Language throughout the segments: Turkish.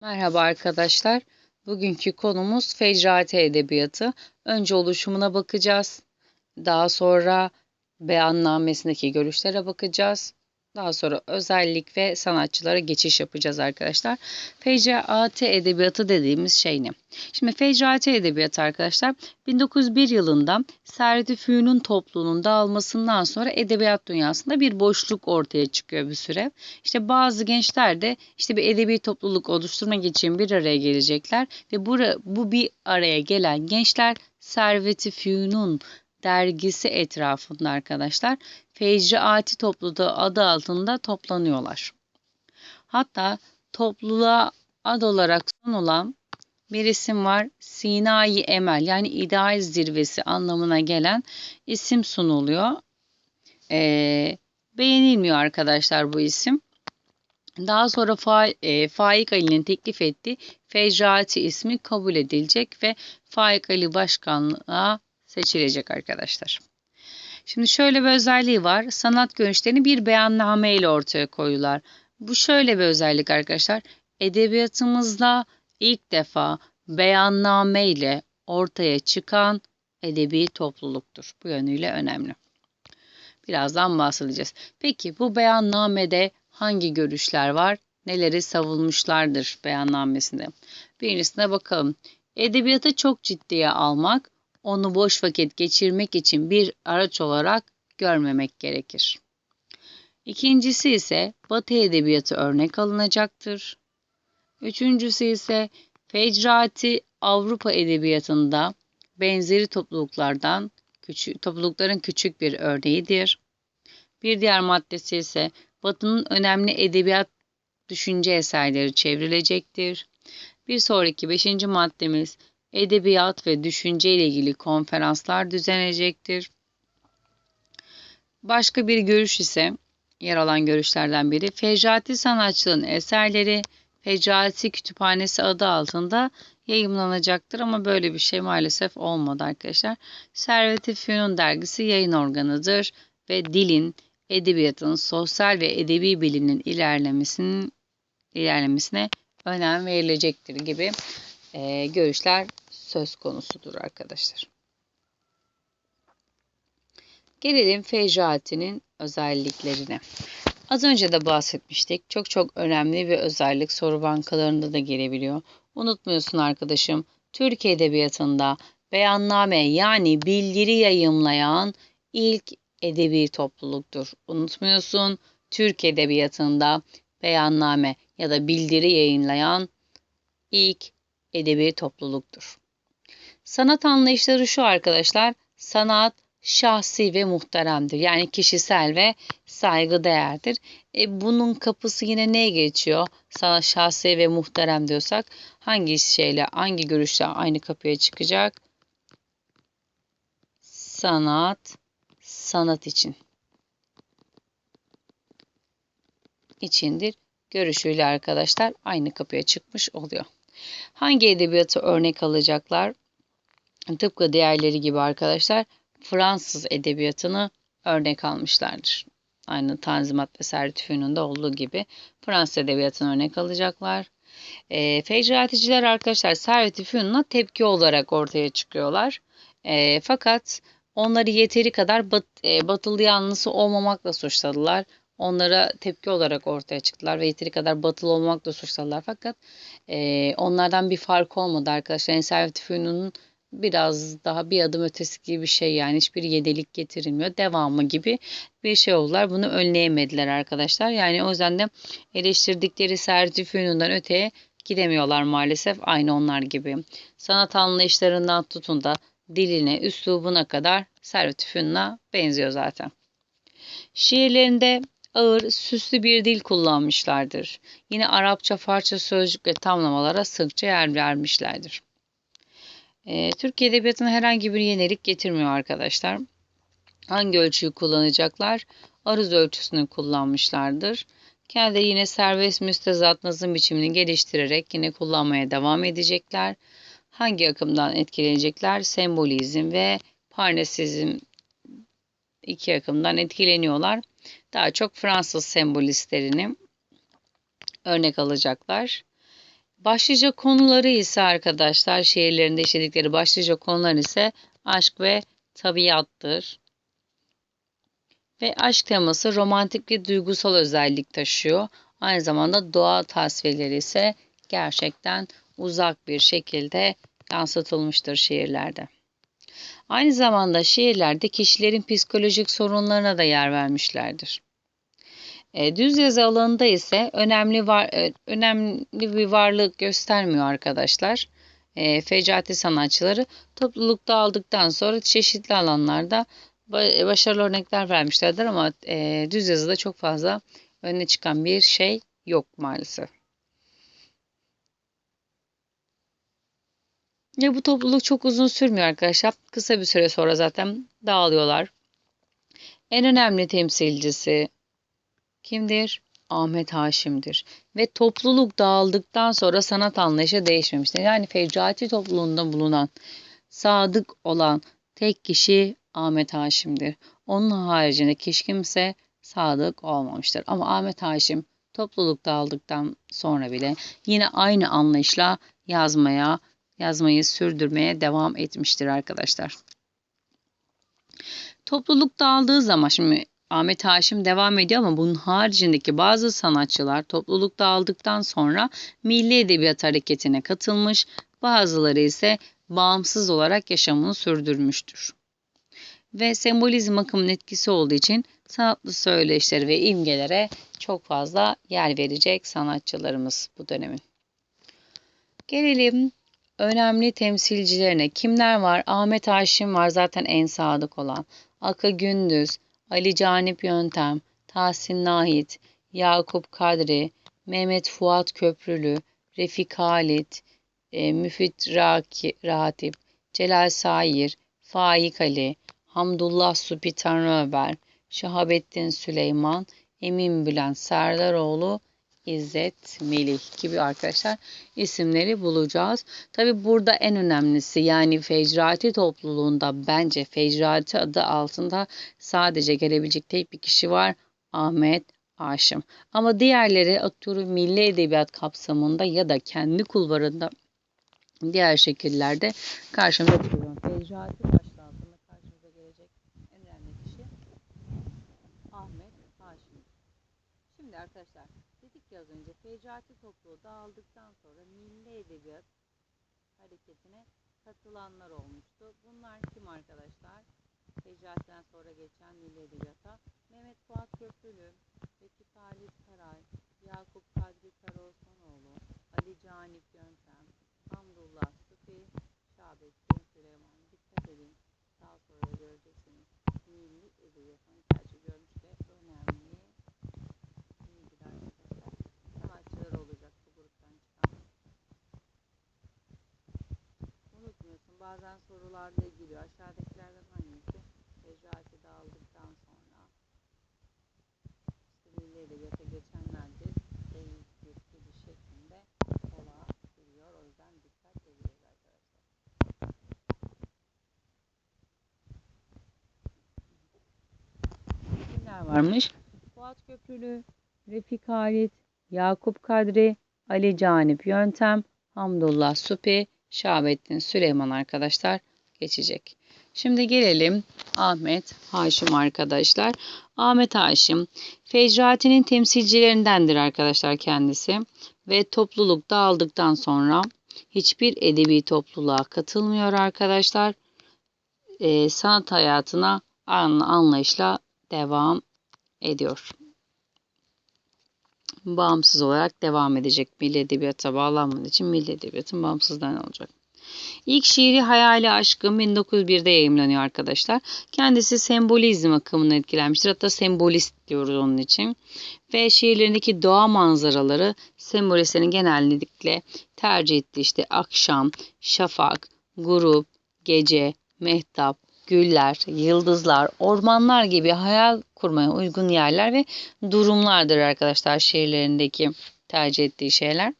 Merhaba arkadaşlar. Bugünkü konumuz Fecrati Edebiyatı. Önce oluşumuna bakacağız. Daha sonra beyannamesindeki görüşlere bakacağız. Daha sonra özellik ve sanatçılara geçiş yapacağız arkadaşlar. Fecrati Edebiyatı dediğimiz şey ne? Şimdi Fecrati Edebiyatı arkadaşlar 1901 yılında Serdi Füyün'ün topluluğunun dağılmasından sonra edebiyat dünyasında bir boşluk ortaya çıkıyor bir süre. İşte bazı gençler de işte bir edebi topluluk oluşturmak için bir araya gelecekler ve bu, bu bir araya gelen gençler Servet-i Füyün'ün dergisi etrafında arkadaşlar Fecraati topluluğu adı altında toplanıyorlar. Hatta topluluğa ad olarak sunulan bir isim var. Sinai Emel yani ideal zirvesi anlamına gelen isim sunuluyor. Ee, beğenilmiyor arkadaşlar bu isim. Daha sonra Fa e, Faik Ali'nin teklif ettiği Fecrati ismi kabul edilecek ve Faik Ali başkanlığa seçilecek arkadaşlar. Şimdi şöyle bir özelliği var. Sanat görüşlerini bir beyanname ile ortaya koyuyorlar. Bu şöyle bir özellik arkadaşlar. Edebiyatımızda ilk defa beyanname ile ortaya çıkan edebi topluluktur. Bu yönüyle önemli. Birazdan bahsedeceğiz. Peki bu beyannamede hangi görüşler var? Neleri savunmuşlardır beyannamesinde? Birincisine bakalım. Edebiyatı çok ciddiye almak, onu boş vakit geçirmek için bir araç olarak görmemek gerekir. İkincisi ise Batı edebiyatı örnek alınacaktır. Üçüncüsü ise Fecrati Avrupa edebiyatında benzeri topluluklardan küçük, toplulukların küçük bir örneğidir. Bir diğer maddesi ise Batı'nın önemli edebiyat düşünce eserleri çevrilecektir. Bir sonraki beşinci maddemiz edebiyat ve düşünce ile ilgili konferanslar düzenleyecektir. Başka bir görüş ise yer alan görüşlerden biri Fecrati sanatçının eserleri Fecrati Kütüphanesi adı altında yayımlanacaktır ama böyle bir şey maalesef olmadı arkadaşlar. Servet-i Fünun dergisi yayın organıdır ve dilin, edebiyatın, sosyal ve edebi bilimin ilerlemesinin ilerlemesine önem verilecektir gibi e, görüşler söz konusudur arkadaşlar. Gelelim Fecrati'nin özelliklerine. Az önce de bahsetmiştik. Çok çok önemli bir özellik soru bankalarında da gelebiliyor. Unutmuyorsun arkadaşım. Türk Edebiyatı'nda beyanname yani bildiri yayımlayan ilk edebi topluluktur. Unutmuyorsun. Türk Edebiyatı'nda beyanname ya da bildiri yayınlayan ilk edebi topluluktur. Sanat anlayışları şu arkadaşlar. Sanat şahsi ve muhteremdir. Yani kişisel ve saygı değerdir. E, bunun kapısı yine neye geçiyor? Sana şahsi ve muhterem diyorsak hangi şeyle, hangi görüşle aynı kapıya çıkacak? Sanat, sanat için. içindir. Görüşüyle arkadaşlar aynı kapıya çıkmış oluyor. Hangi edebiyatı örnek alacaklar? Tıpkı diğerleri gibi arkadaşlar Fransız edebiyatını örnek almışlardır. Aynı Tanzimat ve Sertüfün'ünde olduğu gibi Fransız edebiyatını örnek alacaklar. E, fecraticiler arkadaşlar Sertüfün'una tepki olarak ortaya çıkıyorlar. E, fakat onları yeteri kadar bat, e, batılı yanlısı olmamakla suçladılar. Onlara tepki olarak ortaya çıktılar ve yeteri kadar batılı olmakla suçladılar. Fakat e, onlardan bir fark olmadı arkadaşlar. Yani Servet biraz daha bir adım ötesi gibi bir şey yani hiçbir yedelik getirilmiyor. Devamı gibi bir şey oldular. Bunu önleyemediler arkadaşlar. Yani o yüzden de eleştirdikleri Servet öteye gidemiyorlar maalesef. Aynı onlar gibi. Sanat anlayışlarından tutun da diline, üslubuna kadar Servet benziyor zaten. Şiirlerinde ağır, süslü bir dil kullanmışlardır. Yine Arapça, Farsça sözcük ve tamlamalara sıkça yer vermişlerdir. E, Türk Edebiyatı'na herhangi bir yenilik getirmiyor arkadaşlar. Hangi ölçüyü kullanacaklar? Aruz ölçüsünü kullanmışlardır. Kendi yine serbest müstezat nazım biçimini geliştirerek yine kullanmaya devam edecekler. Hangi akımdan etkilenecekler? Sembolizm ve parnesizm iki akımdan etkileniyorlar. Daha çok Fransız sembolistlerini örnek alacaklar. Başlıca konuları ise arkadaşlar şiirlerinde işledikleri başlıca konular ise aşk ve tabiattır. Ve aşk teması romantik bir duygusal özellik taşıyor. Aynı zamanda doğa tasvirleri ise gerçekten uzak bir şekilde yansıtılmıştır şiirlerde. Aynı zamanda şiirlerde kişilerin psikolojik sorunlarına da yer vermişlerdir. E, düz yazı alanında ise önemli var, e, önemli bir varlık göstermiyor arkadaşlar. E, Fecati sanatçıları toplulukta aldıktan sonra çeşitli alanlarda başarılı örnekler vermişlerdir ama e, düz yazıda çok fazla öne çıkan bir şey yok maalesef. Ya bu topluluk çok uzun sürmüyor arkadaşlar. Kısa bir süre sonra zaten dağılıyorlar. En önemli temsilcisi kimdir? Ahmet Haşim'dir. Ve topluluk dağıldıktan sonra sanat anlayışı değişmemiştir. Yani Fecrati topluluğunda bulunan, sadık olan tek kişi Ahmet Haşim'dir. Onun haricinde hiç kimse sadık olmamıştır. Ama Ahmet Haşim topluluk dağıldıktan sonra bile yine aynı anlayışla yazmaya, yazmayı sürdürmeye devam etmiştir arkadaşlar. Topluluk dağıldığı zaman şimdi Ahmet Haşim devam ediyor ama bunun haricindeki bazı sanatçılar topluluk dağıldıktan sonra milli edebiyat hareketine katılmış, bazıları ise bağımsız olarak yaşamını sürdürmüştür. Ve sembolizm akımının etkisi olduğu için sanatlı söyleşileri ve imgelere çok fazla yer verecek sanatçılarımız bu dönemin. Gelelim önemli temsilcilerine. Kimler var? Ahmet Haşim var zaten en sadık olan. Aka Gündüz, Ali Canip Yöntem, Tahsin Nahit, Yakup Kadri, Mehmet Fuat Köprülü, Refik Halit, e, Müfit Raki, Celal Sair, Faik Ali, Hamdullah Supi Tanrıöber, Şahabettin Süleyman, Emin Bülent Serdaroğlu, İzzet Melih gibi arkadaşlar isimleri bulacağız. Tabi burada en önemlisi yani Fecrati topluluğunda bence Fecrati adı altında sadece gelebilecek tek bir kişi var. Ahmet Haşim. Ama diğerleri atıyorum milli edebiyat kapsamında ya da kendi kulvarında diğer şekillerde karşımıza çıkıyor. Fecrati başlığı karşımıza gelecek en önemli kişi Ahmet Haşim. Şimdi arkadaşlar ya az önce Fecrati topluluğu dağıldıktan sonra milli edebiyat hareketine katılanlar olmuştu. Bunlar kim arkadaşlar? Fecrati'den sonra geçen milli edebiyata Mehmet Fuat Köprülü, Refik Halit Karay, Yakup Kadri Karaosmanoğlu, Ali Canip Yöntem, Hamdullah Sufi, Şahabettin Süleyman. Dikkat edin. Daha sonra göreceksiniz. Milli edebiyatın tercih görmüş ve önemli bilgiler arkadaşlar. Sanatçılar olacak bu gruptan çıkan. Unutmuyorsun bazen sorularda giriyor. Aşağıdakilerden hangisi Fecrati dağıldıktan sonra işte milli edebiyata geçenlerdir. Değil gibi şeklinde olabiliyor. O yüzden dikkat ediyoruz arkadaşlar. Kimler varmış? Fuat Köprülü, Refik Halit, Yakup Kadri, Ali Canip Yöntem, Hamdullah Supi, Şahabettin Süleyman arkadaşlar geçecek. Şimdi gelelim Ahmet Haşim arkadaşlar. Ahmet Haşim Fecrati'nin temsilcilerindendir arkadaşlar kendisi ve topluluk dağıldıktan sonra hiçbir edebi topluluğa katılmıyor arkadaşlar. Ee, sanat hayatına anlayışla devam ediyor. Bağımsız olarak devam edecek. Milli Edebiyat'a bağlanmadığı için Milli Edebiyat'ın bağımsızlığından olacak. İlk şiiri Hayali Aşkım 1901'de yayımlanıyor arkadaşlar. Kendisi sembolizm akımına etkilenmiştir. Hatta sembolist diyoruz onun için. Ve şiirlerindeki doğa manzaraları sembolistlerin genellikle tercih ettiği işte akşam, şafak, grup, gece, mehtap, güller, yıldızlar, ormanlar gibi hayal kurmaya uygun yerler ve durumlardır arkadaşlar şiirlerindeki tercih ettiği şeyler.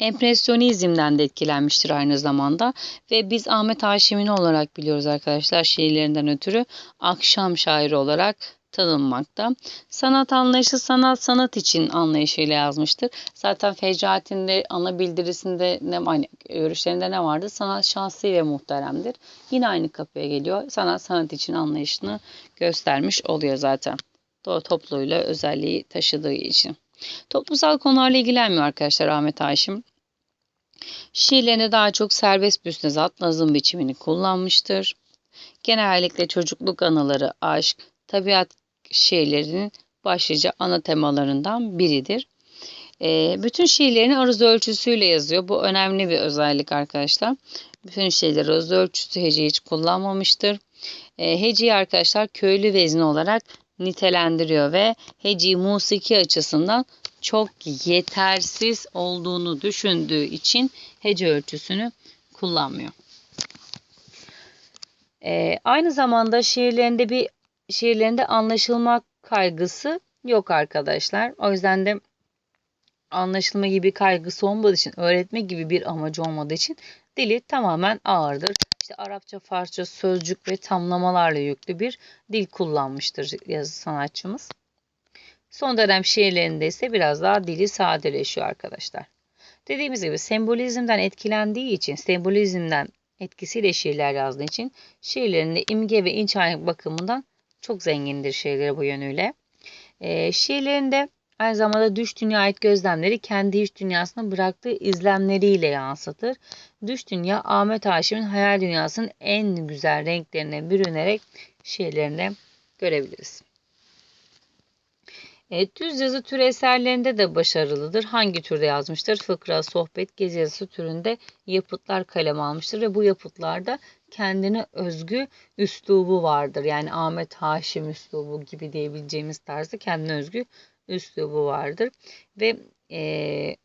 Empresyonizmden de etkilenmiştir aynı zamanda ve biz Ahmet Haşim'in olarak biliyoruz arkadaşlar şiirlerinden ötürü akşam şairi olarak tanınmakta. Sanat anlayışı sanat sanat için anlayışıyla yazmıştır. Zaten Fecraat'in de ana bildirisinde ne hani görüşlerinde ne vardı? Sanat şanslı ve muhteremdir. Yine aynı kapıya geliyor. Sanat sanat için anlayışını göstermiş oluyor zaten. Doğru topluluğuyla özelliği taşıdığı için. Toplumsal konularla ilgilenmiyor arkadaşlar Ahmet Haşim. Şiirlerinde daha çok serbest büsnezat nazım biçimini kullanmıştır. Genellikle çocukluk anıları, aşk, tabiat şiirlerinin başlıca ana temalarından biridir. E, bütün şiirlerini aruz ölçüsüyle yazıyor. Bu önemli bir özellik arkadaşlar. Bütün şiirleri aruz ölçüsü hece hiç kullanmamıştır. E, heceyi arkadaşlar köylü vezni olarak nitelendiriyor ve heci musiki açısından çok yetersiz olduğunu düşündüğü için hece ölçüsünü kullanmıyor. E, aynı zamanda şiirlerinde bir şiirlerinde anlaşılmak kaygısı yok arkadaşlar. O yüzden de anlaşılma gibi kaygısı olmadığı için, öğretme gibi bir amacı olmadığı için dili tamamen ağırdır. İşte Arapça, Farsça, sözcük ve tamlamalarla yüklü bir dil kullanmıştır yazı sanatçımız. Son dönem şiirlerinde ise biraz daha dili sadeleşiyor arkadaşlar. Dediğimiz gibi sembolizmden etkilendiği için, sembolizmden etkisiyle şiirler yazdığı için şiirlerinde imge ve inç bakımından çok zengindir şiirleri bu yönüyle. E, şiirlerinde aynı zamanda düş dünya ait gözlemleri kendi iç dünyasına bıraktığı izlemleriyle yansıtır. Düş dünya Ahmet Haşim'in hayal dünyasının en güzel renklerine bürünerek şiirlerinde görebiliriz. Evet, düz yazı türü eserlerinde de başarılıdır. Hangi türde yazmıştır? Fıkra, sohbet, gezi yazısı türünde yapıtlar kalem almıştır ve bu yapıtlarda kendine özgü üslubu vardır. Yani Ahmet Haşim üslubu gibi diyebileceğimiz tarzda kendine özgü üslubu vardır. Ve e,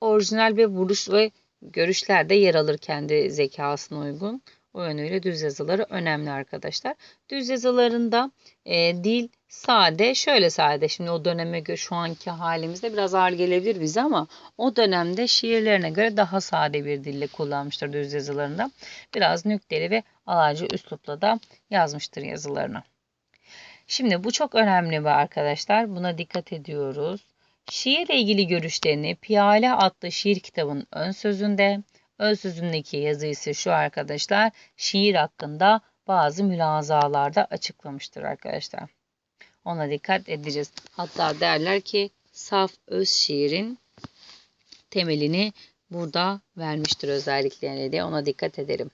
orijinal ve vuruş ve görüşler de yer alır kendi zekasına uygun. O yönüyle düz yazıları önemli arkadaşlar. Düz yazılarında e, dil sade, şöyle sade. Şimdi o döneme göre şu anki halimizde biraz ağır gelebilir bize ama o dönemde şiirlerine göre daha sade bir dille kullanmıştır düz yazılarında. Biraz nükteli ve alaycı üslupla da yazmıştır yazılarını. Şimdi bu çok önemli bir arkadaşlar. Buna dikkat ediyoruz. Şiirle ilgili görüşlerini Piyale adlı şiir kitabının ön sözünde, ön sözündeki yazı ise şu arkadaşlar, şiir hakkında bazı mülazalarda açıklamıştır arkadaşlar. Ona dikkat edeceğiz. Hatta derler ki saf öz şiirin temelini burada vermiştir özelliklerine diye ona dikkat edelim.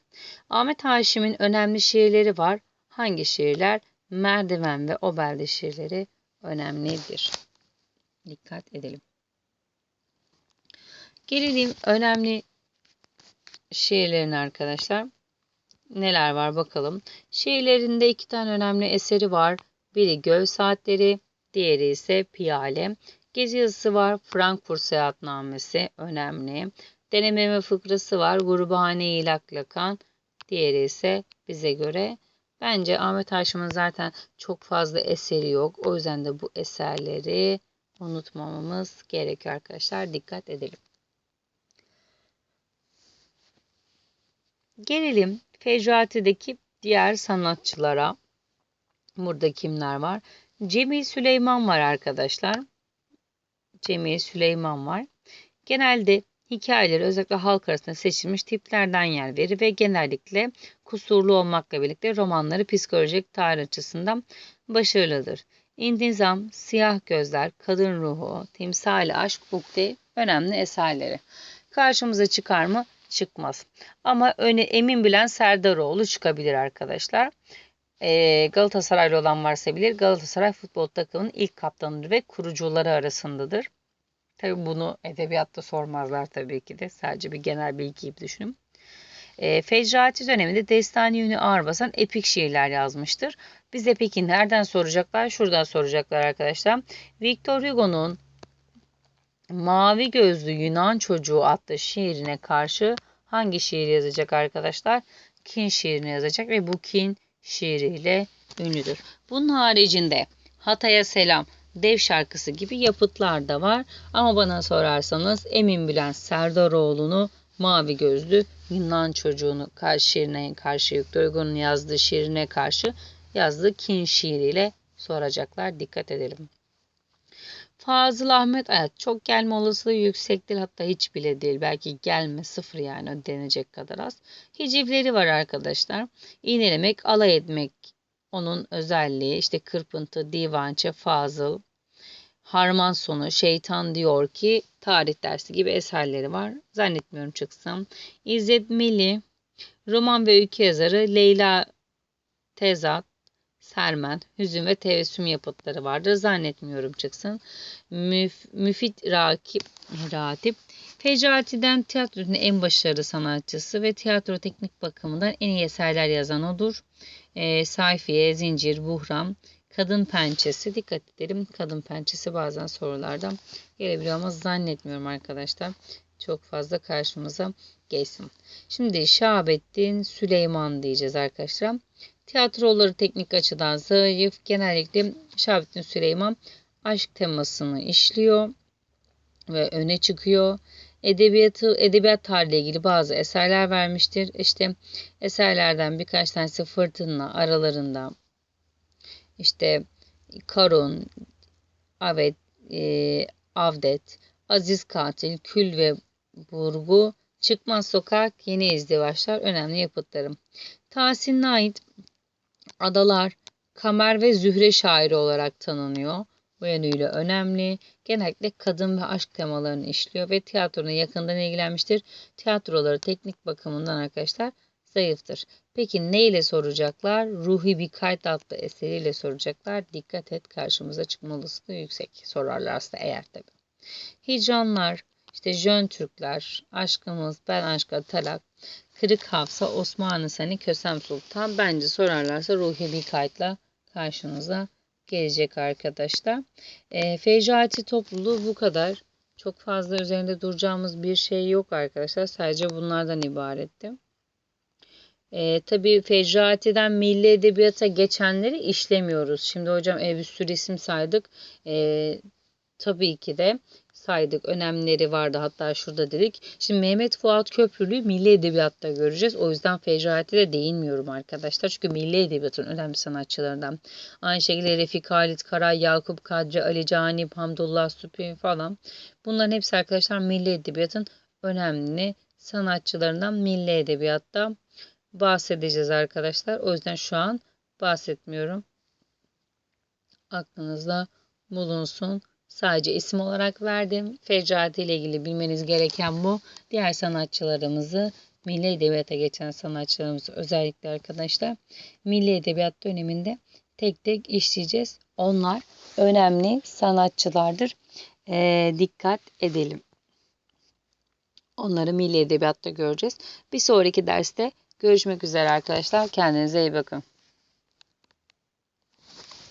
Ahmet Haşim'in önemli şiirleri var. Hangi şiirler? Merdiven ve Obelde şiirleri önemlidir. Dikkat edelim. Gelelim önemli şiirlerin arkadaşlar. Neler var bakalım. Şiirlerinde iki tane önemli eseri var. Biri Göl Saatleri, diğeri ise Piyale. Gezi yazısı var. Frankfurt Seyahatnamesi önemli. Deneme ve fıkrası var. Gurbane İlak Lakan. Diğeri ise bize göre Bence Ahmet Haşim'in zaten çok fazla eseri yok. O yüzden de bu eserleri unutmamamız gerekiyor arkadaşlar. Dikkat edelim. Gelelim Fecrati'deki diğer sanatçılara. Burada kimler var? Cemil Süleyman var arkadaşlar. Cemil Süleyman var. Genelde hikayeleri özellikle halk arasında seçilmiş tiplerden yer verir ve genellikle kusurlu olmakla birlikte romanları psikolojik tarih açısından başarılıdır. İntizam, Siyah Gözler, Kadın Ruhu, Timsali Aşk, Ukde önemli eserleri. Karşımıza çıkar mı? Çıkmaz. Ama öne emin bilen Serdaroğlu çıkabilir arkadaşlar e, Galatasaraylı olan varsa bilir Galatasaray futbol takımının ilk kaptanıdır ve kurucuları arasındadır. Tabi bunu edebiyatta sormazlar tabii ki de. Sadece bir genel bilgi gibi düşünün. E, Fecrati döneminde Destani Yünü ağır basan epik şiirler yazmıştır. Bize peki nereden soracaklar? Şuradan soracaklar arkadaşlar. Victor Hugo'nun Mavi Gözlü Yunan Çocuğu adlı şiirine karşı hangi şiir yazacak arkadaşlar? Kin şiirini yazacak ve bu kin şiiriyle ünlüdür. Bunun haricinde Hatay'a Selam, Dev şarkısı gibi yapıtlar da var. Ama bana sorarsanız Emin Bülent Serdaroğlu'nu Mavi Gözlü Yunan çocuğunu karşı şiirine karşı Victor Hugo'nun yazdığı şiirine karşı yazdığı kin şiiriyle soracaklar. Dikkat edelim. Fazıl Ahmet evet çok gelme olasılığı yüksektir hatta hiç bile değil belki gelme sıfır yani denecek kadar az. Hicivleri var arkadaşlar. İğnelemek, alay etmek onun özelliği işte kırpıntı, divançe, fazıl, harman sonu, şeytan diyor ki tarih dersi gibi eserleri var. Zannetmiyorum çıksın. İzzet Meli, roman ve öykü yazarı Leyla Tezat, Sermen, hüzün ve tevessüm yapıtları vardır. Zannetmiyorum çıksın. Müf, Müfit Rakip, Ratip, Fecati'den tiyatronun en başarılı sanatçısı ve tiyatro teknik bakımından en iyi eserler yazan odur. E, sayfiye, zincir, buhram, kadın pençesi. Dikkat edelim kadın pençesi bazen sorulardan gelebiliyor ama zannetmiyorum arkadaşlar. Çok fazla karşımıza geçsin. Şimdi Şahabettin Süleyman diyeceğiz arkadaşlar. Tiyatroları teknik açıdan zayıf. Genellikle Şahabettin Süleyman aşk temasını işliyor ve öne çıkıyor. Edebiyatı, edebiyat tarihiyle ilgili bazı eserler vermiştir. İşte eserlerden birkaç tanesi Fırtına aralarında işte Karun, Avet, e, Avdet, Aziz Katil, Kül ve Burgu, Çıkmaz Sokak, Yeni İzdivaçlar önemli yapıtlarım. Tahsin'e ait Adalar, Kamer ve Zühre şairi olarak tanınıyor. Bu yönüyle önemli. Genellikle kadın ve aşk temalarını işliyor ve tiyatronun yakından ilgilenmiştir. Tiyatroları teknik bakımından arkadaşlar zayıftır. Peki ne ile soracaklar? Ruhi bir kayıt adlı eseriyle soracaklar. Dikkat et karşımıza çıkma olasılığı yüksek. Sorarlarsa eğer tabi. Hicranlar, işte Jön Türkler, Aşkımız, Ben Aşka Talak, Kırık Hafsa, Osmanlı Seni, Kösem Sultan. Bence sorarlarsa Ruhi bir kayıtla karşınıza gelecek arkadaşlar. E, Fecati topluluğu bu kadar. Çok fazla üzerinde duracağımız bir şey yok arkadaşlar. Sadece bunlardan ibaretti. E, tabii Fecrati'den milli edebiyata geçenleri işlemiyoruz. Şimdi hocam e, bir sürü isim saydık. E, tabii ki de saydık. Önemleri vardı hatta şurada dedik. Şimdi Mehmet Fuat Köprülü Milli Edebiyat'ta göreceğiz. O yüzden Fecrati'de de değinmiyorum arkadaşlar. Çünkü Milli Edebiyat'ın önemli sanatçılarından. Aynı şekilde Refik Halit Karay, Yakup Kadri, Ali Canip, Hamdullah Süpi falan. Bunların hepsi arkadaşlar Milli Edebiyat'ın önemli sanatçılarından Milli Edebiyat'ta bahsedeceğiz arkadaşlar. O yüzden şu an bahsetmiyorum. Aklınızda bulunsun. Sadece isim olarak verdim. Fecrati ile ilgili bilmeniz gereken bu. Diğer sanatçılarımızı Milli Edebiyat'a geçen sanatçılarımızı özellikle arkadaşlar Milli Edebiyat döneminde tek tek işleyeceğiz. Onlar önemli sanatçılardır. E, dikkat edelim. Onları Milli Edebiyat'ta göreceğiz. Bir sonraki derste görüşmek üzere arkadaşlar. Kendinize iyi bakın.